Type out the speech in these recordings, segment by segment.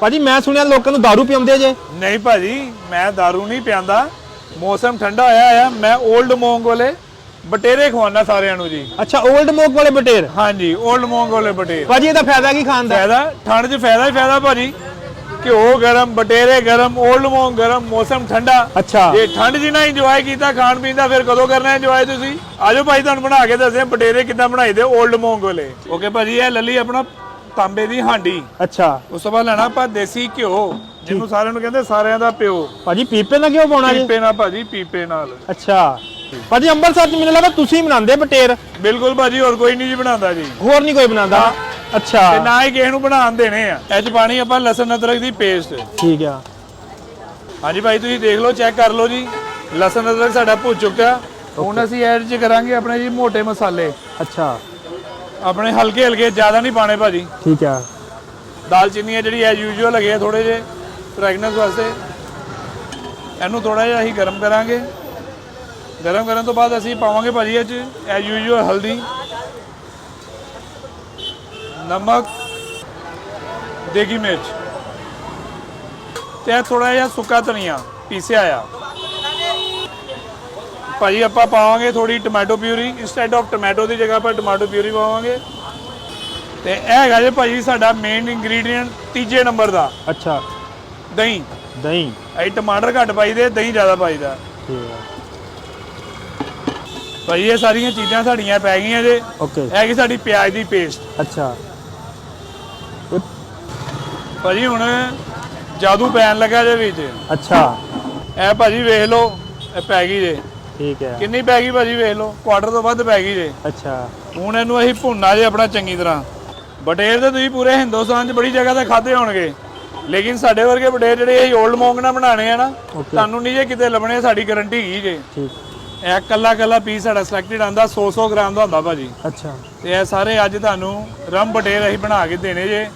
ਭਾਜੀ ਮੈਂ ਸੁਣਿਆ ਲੋਕਾਂ ਨੂੰ दारू ਪੀਉਂਦੇ ਜੇ। ਨਹੀਂ ਭਾਜੀ ਮੈਂ दारू ਨਹੀਂ ਪਿਆਂਦਾ। ਮੌਸਮ ਠੰਡਾ ਹੋਇਆ ਆ ਮੈਂ 올ਡ ਮੋਂਗ ਵਾਲੇ ਬਟੇਰੇ ਖਵਾਉਣਾ ਸਾਰਿਆਂ ਨੂੰ ਜੀ। ਅੱਛਾ 올ਡ ਮੋਂਗ ਵਾਲੇ ਬਟੇਰ? ਹਾਂਜੀ 올ਡ ਮੋਂਗ ਵਾਲੇ ਬਟੇਰ। ਭਾਜੀ ਇਹਦਾ ਫਾਇਦਾ ਕੀ ਖਾਣ ਫਾਇਦਾ ਠੰਡ 'ਚ ਫਾਇਦਾ ਹੀ ਫਾਇਦਾ ਭਾਜੀ। ਘਿਓ ਗਰਮ ਬਟੇਰੇ ਗਰਮ 올ਡ ਮੋਂਗ ਗਰਮ ਮੌਸਮ ਠੰਡਾ। ਅੱਛਾ। ਜੇ ਠੰਡ ਜੀ ਨਾ ਇੰਜੋਏ ਕੀਤਾ ਖਾਣ ਪੀਣ ਦਾ ਫਿਰ ਕਦੋਂ ਕਰਨਾ ਇੰਜੋਏ ਤੁਸੀਂ? ਆਜੋ ਭਾਈ ਤੁਹਾਨੂੰ ਬਣਾ ਕੇ ਦੱਸਦੇ ਬਟੇਰੇ ਕਿੱਦਾਂ ਬਣਾਈਦੇ 올ਡ ਮੋਂਗ ਵਾਲੇ। ਓਕੇ ਭਾਜੀ ਇਹ ਲੱਲੀ ਆਪਣਾ ਤਾਂਬੇ ਦੀ ਹਾਂਡੀ। ਅੱਛਾ। ਉਸ ਤੋਂ ਬਾਅਦ ਲੈਣਾ ਆਪਾਂ ਦੇਸੀ ਘਿਓ। ਜਿਹਨੂੰ ਸਾਰਿਆਂ ਨੂੰ ਕਹਿੰਦੇ ਸਾਰਿਆਂ ਦਾ ਪਿਓ। ਭਾਜੀ ਪੀਪੇ ਨਾਲ ਕਿਉਂ ਪਾਉਣਾ ਜੀ? ਪੀਪੇ ਨਾਲ ਭਾਜੀ ਪੀਪੇ ਨਾਲ। ਅੱਛਾ। ਭਾਜੀ ਅੰਮ੍ਰਿਤਸਰ ਚ ਮੈਨੂੰ ਲੱਗਦਾ ਤੁਸੀਂ ਬਣਾਉਂਦੇ ਬਟੇਰ ਬਿਲਕੁਲ ਭਾਜੀ ਹੋਰ ਕੋਈ ਨਹੀਂ ਜੀ ਬਣਾਉਂਦਾ ਜੀ। ਹੋਰ ਨਹੀਂ ਕੋਈ ਬਣਾਉਂਦਾ? ਅੱਛਾ। ਤੇ ਨਾ ਹੀ ਕਿਸੇ ਨੂੰ ਬਣਾਉਣ ਦੇਣੇ ਆ। ਇਹ ਚ ਪਾਣੀ ਆਪਾਂ ਲਸਣ ਅਦਰਕ ਦੀ ਪੇਸਟ ਠੀਕ ਆ। ਹਾਂਜੀ ਭਾਈ ਤੁਸੀਂ ਦੇਖ ਲਓ ਚੈੱਕ ਕਰ ਲਓ ਜੀ। ਲਸਣ ਅਦਰਕ ਸਾਡਾ ਭੁੱਜ ਚੁੱਕਾ ਹੁਣ ਅਸੀਂ ਐਡ ਚ ਕਰਾਂਗੇ ਆਪਣੇ ਜੀ ਮੋٹے ਮਸਾਲੇ। ਅੱਛਾ। ਆਪਣੇ ਹਲਕੇ ਹਲਕੇ ਜ਼ਿਆਦਾ ਨਹੀਂ ਪਾਣੇ ਭਾਜੀ। ਠੀਕ ਆ। ਦਾਲਚੀਨੀ ਹੈ ਜਿਹੜੀ ਐ ਯੂਜੂਅਲ ਹੈਗੇ ਥੋੜੇ ਜੇ ਫ੍ਰੈਗਨੈਂਸ ਵਾਸਤੇ। ਇਹਨੂੰ ਥੋੜਾ ਜਿਹਾ ਅਸੀਂ ਗਰਮ ਕਰਾਂਗੇ। ਗਰਮ ਕਰਨ ਤੋਂ ਬਾਅਦ ਅਸੀਂ ਪਾਵਾਂਗੇ ਭਾਜੀ ਇਹ ਚ ਐ ਯੂਜੂਅਲ ਹਲਦੀ। ਨਮਕ ਦੇਗੀ ਮਿਰਚ। ਤੇ ਥੋੜਾ ਜਿਹਾ ਸੁੱਕਾ ਧਨੀਆ ਪੀਸਿਆ ਆ। ਭਾਜੀ ਆਪਾਂ ਪਾਵਾਂਗੇ ਥੋੜੀ tomato puree instead of tomato ਦੀ ਜਗ੍ਹਾ ਆਪਾਂ ਟੋਮੈਟੋ ਪਿਊਰੀ ਪਾਵਾਂਗੇ। ਤੇ ਇਹ ਹੈਗਾ ਜੇ ਭਾਜੀ ਸਾਡਾ ਮੇਨ ਇੰਗਰੀਡੀਅੰਟ ਤੀਜੇ ਨੰਬਰ ਦਾ। ਅੱਛਾ। ਦਹੀਂ। ਦਹੀਂ। ਅਸੀਂ ਟਮਾਟਰ ਘੱਟ ਪਾਈਦੇ ਦਹੀਂ ਜ਼ਿਆਦਾ ਪਾਈਦਾ ਠੀਕ ਭਾਜੀ ਇਹ ਸਾਰੀਆਂ ਚੀਜ਼ਾਂ ਸਾਡੀਆਂ ਪੈ ਗਈਆਂ ਜੇ। ਓਕੇ ਇਹ ਹੈਗੀ ਸਾਡੀ ਪਿਆਜ਼ ਦੀ ਪੇਸਟ ਅੱਛਾ। ਭਾਜੀ ਹੁਣ ਜਾਦੂ ਪੈਣ ਲੱਗਾ ਜੇ ਵਿੱਚ। ਅੱਛਾ। ਇਹ ਭਾਜੀ ਵੇਖ ਲਓ ਇਹ ਪੈ ਗਈ ਜੇ। ਠੀਕ ਹੈ। ਕਿੰਨੀ ਪੈ ਗਈ ਭਾਜੀ ਵੇਖ ਲਓ ਕੁਆਟਰ ਤੋਂ ਵੱਧ ਪੈ ਗਈ ਜੇ। ਅੱਛਾ। ਹੁਣ ਇਹਨੂੰ ਅਸੀਂ ਭੁੰਨਾ ਜੇ ਆਪਣਾ ਚੰਗੀ ਤਰ੍ਹਾਂ। ਬਟੇਰ ਤੇ ਤੁਸੀਂ ਪੂਰੇ ਹਿੰਦੁਸਤਾਨ 'ਚ ਬੜੀ ਜਗ੍ਹਾ ਤੇ ਖਾਦੇ ਹੋਣਗੇ। ਲੇਕਿਨ ਸਾਡੇ ਵਰਗੇ ਬਟੇਰ ਜਿਹੜੇ ਅਸੀਂ 올ਡ ਮੌਂਗ ਨਾਲ ਬਣਾਣੇ ਆ ਨਾ. ਤੁਹਾਨੂੰ ਨਹੀਂ ਜੇ ਕਿਤੇ ਲੱਭਣੇ ਸਾਡੀ ਗਾਰੰਟੀ ਹੈਗੀ ਜੇ। ਠੀਕ। ਇਹ ਕੱਲਾ ਕੱਲਾ ਪੀਸ ਸਾਡਾ ਸਿਲੈਕਟਡ ਆਂਦਾ 100-100 ਗ੍ਰਾਮ ਦਾ ਹੁੰਦਾ ਭਾਜੀ। ਅੱਛਾ। ਤੇ ਇਹ ਸਾਰੇ ਅੱਜ ਤੁਹਾਨੂੰ ਰਮ ਬਟੇਰ ਅਸੀਂ ਬਣਾ ਕੇ ਦੇਣੇ ਜੇ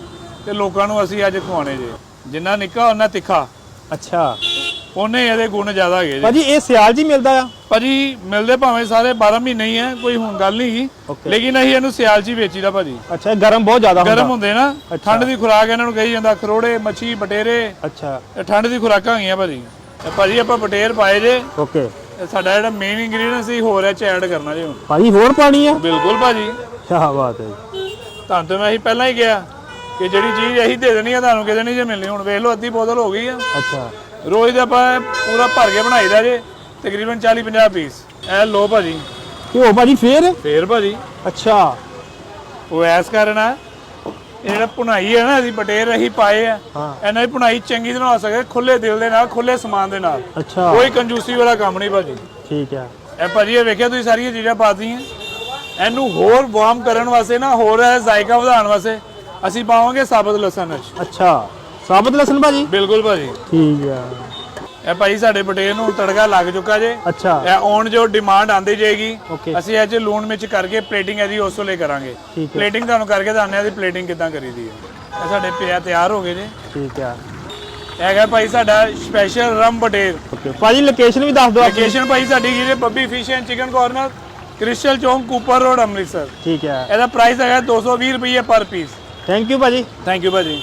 ਤੇ ਲੋਕਾਂ ਨੂੰ ਅਸੀਂ ਅੱਜ ਖਵਾਉਣੇ ਜੇ। ਜਿੰਨਾ ਨਿੱਕਾ ਉਹਨਾਂ ਤਿੱਖਾ। ਅੱਛਾ। ਉਹਨੇ ਇਹਦੇ ਗੁਣ ਜ਼ਿਆਦਾ ਹੈਗੇ ਜੇ। ਭਾਜੀ ਇਹ ਸਿਆਲ ਜੀ ਮਿਲਦਾ ਆ? ਭਾਜੀ ਮਿਲਦੇ ਭਾਵੇਂ ਸਾਰੇ 12 ਮਹੀਨੇ ਹੀ ਆ ਕੋਈ ਹੁਣ ਗੱਲ ਨਹੀਂ. ਲੇਕਿਨ ਅਸੀਂ ਇਹਨੂੰ ਸਿਆਲ 'ਚ ਹੀ ਵੇਚੀਦਾ ਭਾਜੀ। ਅੱਛਾ ਇਹ ਗਰਮ ਬਹੁਤ ਜ਼ਿਆਦਾ ਗਰਮ ਹੁੰਦਾ। ਹੁੰਦੇ ਨਾ ਠੰਡ ਦੀ ਖੁਰਾਕ ਇਹਨਾਂ ਨੂੰ ਕਹੀ ਜਾਂਦਾ ਖਰੋੜੇ ਮੱਛੀ ਬਟੇਰੇ। ਅੱਛਾ। ਇਹ ਠੰਡ ਦੀ ਖੁਰਾਕਾਂ ਹੈਗੀਆਂ ਭਾਜੀ। ਇਹ ਭਾਜੀ ਆਪਾਂ ਬਟੇਰ ਪਾਏ ਜੇ। ਓਕੇ ਇਹ ਸਾਡਾ ਜਿਹੜਾ ਮੇਨ ਇੰਗਰੀਡੀਅੰਟ ਸੀ ਹੋਰ ਇਹ ਚ ਐਡ ਕਰਨਾ ਜੇ ਹੁਣ। ਭਾਜੀ ਹੋਰ ਪਾਣੀ ਆ? ਬਿਲਕੁਲ ਭਾਜੀ। ਕੀ ਬਾਤ ਹੈ ਜੀ। ਤੁਹਾਨੂੰ ਤੇ ਮੈਂ ਅਸੀਂ ਪਹਿਲਾਂ ਹੀ ਕਿਹਾ ਕਿ ਜਿਹੜੀ ਚੀਜ਼ ਅਸੀਂ ਦੇ ਦੇਣੀ ਆ ਤੁਹਾਨੂੰ ਕਿਤੇ ਨਹੀਂ ਜੇ ਮਿਲਣੀ ਹੁਣ ਵੇਖ ਲਓ ਅੱਧੀ ਬੋਤਲ ਹੋ ਗਈ ਆ। ਅੱਛਾ। ਰੋਜ਼ ਦੇ ਆਪਾਂ ਪੂਰਾ ਭਰ ਕੇ ਬਣਾਈਦਾ ਜੇ ਤਕਰੀਬਨ 40 50 ਪੀਸ। ਇਹ ਲੋ ਭਾਜੀ। ਘਿਓ ਭਾਜੀ ਫੇਰ? ਫੇਰ ਭਾਜੀ। ਅੱਛਾ। ਉਹ ਐਸ ਕਾਰਨ ਇਹ ਜਿਹੜਾ ਪੁਣਾਈ ਹੈ ਨਾ ਅਸੀਂ ਬਟੇਰ ਅਸੀਂ ਪਾਏ ਆ ਹਾਂ। ਇਹਨਾਂ ਦੀ ਪੁਣਾਈ ਚੰਗੀ ਤਰ੍ਹਾਂ ਹੋ ਸਕੇ ਖੁੱਲੇ ਦਿਲ ਦੇ ਨਾਲ ਖੁੱਲੇ ਸਮਾਨ ਦੇ ਨਾਲ। ਅੱਛਾ। ਕੋਈ ਕੰਜੂਸੀ ਵਾਲਾ ਕੰਮ ਨਹੀਂ ਭਾਜੀ। ਠੀਕ ਹੈ ਇਹ ਭਾਜੀ ਇਹ ਵੇਖਿਆ ਤੁਸੀਂ ਸਾਰੀਆਂ ਚੀਜ਼ਾਂ ਪਾਤੀਆਂ? ਇਹਨੂੰ ਹੋਰ ਵਾਰਮ ਕਰਨ ਵਾਸਤੇ ਨਾ ਹੋਰ ਇਹ ਜ਼ਾਇਕਾ ਵਧਾਉਣ ਵਾਸਤੇ ਅਸੀਂ ਪਾਵਾਂਗੇ ਸਾਬਤ ਲਸਣ ਅੱਛਾ। ਸਾਬਤ ਲਸਣ ਭਾਜੀ? ਬਿਲਕੁਲ ਭਾਜੀ। ਠੀਕ ਆ। ਇਹ ਭਾਜੀ ਸਾਡੇ ਬਟੇਰ ਨੂੰ ਤੜਕਾ ਲੱਗ ਚੁੱਕਾ ਜੇ। ਅੱਛਾ। ਇਹ ਔਨ ਜੋ ਡਿਮਾਂਡ ਆਂਦੀ ਜਾਏਗੀ Okay. ਅਸੀਂ ਇਹ ਚ ਲੂਣ ਮਿਰਚ ਕਰਕੇ ਪਲੇਟਿੰਗ ਇਹਦੀ ਉਸ ਵੇਲੇ ਕਰਾਂਗੇ। ਠੀਕ ਪਲੇਟਿੰਗ ਤੁਹਾਨੂੰ ਕਰਕੇ ਦੱਸਦੇ ਆ ਦੀ ਪਲੇਟਿੰਗ ਕਿਦਾਂ ਕਰੀਦੀ ਹੈ। ਇਹ ਸਾਡੇ ਪਿਆ ਤਿਆਰ ਹੋ ਗਏ ਜੇ। ਠੀਕ ਆ। ਇਹ ਹੈਗਾ ਭਾਈ ਸਾਡਾ ਸਪੈਸ਼ਲ ਰਮ ਬਟੇਰ ਓਕੇ ਭਾਜੀ ਲੋਕੇਸ਼ਨ ਵੀ ਦੱਸ ਦਿਓ ਆਪਣੀ। ਲੋਕੇਸ਼ਨ ਭਾਈ ਸਾਡੀ ਹੈ Babbi Fish and Chicken Corner Crystal Chowk Cooper Road Amritsar. ਠੀਕ ਹੈ ਇਹਦਾ ਪ੍ਰਾਈਸ ਹੈਗਾ 220 ਰੁਪਏ ਪਰ ਪੀਸ ਥੈਂਕ ਯੂ ਭਾਜੀ। ਥੈਂਕ ਯੂ ਭਾਜੀ।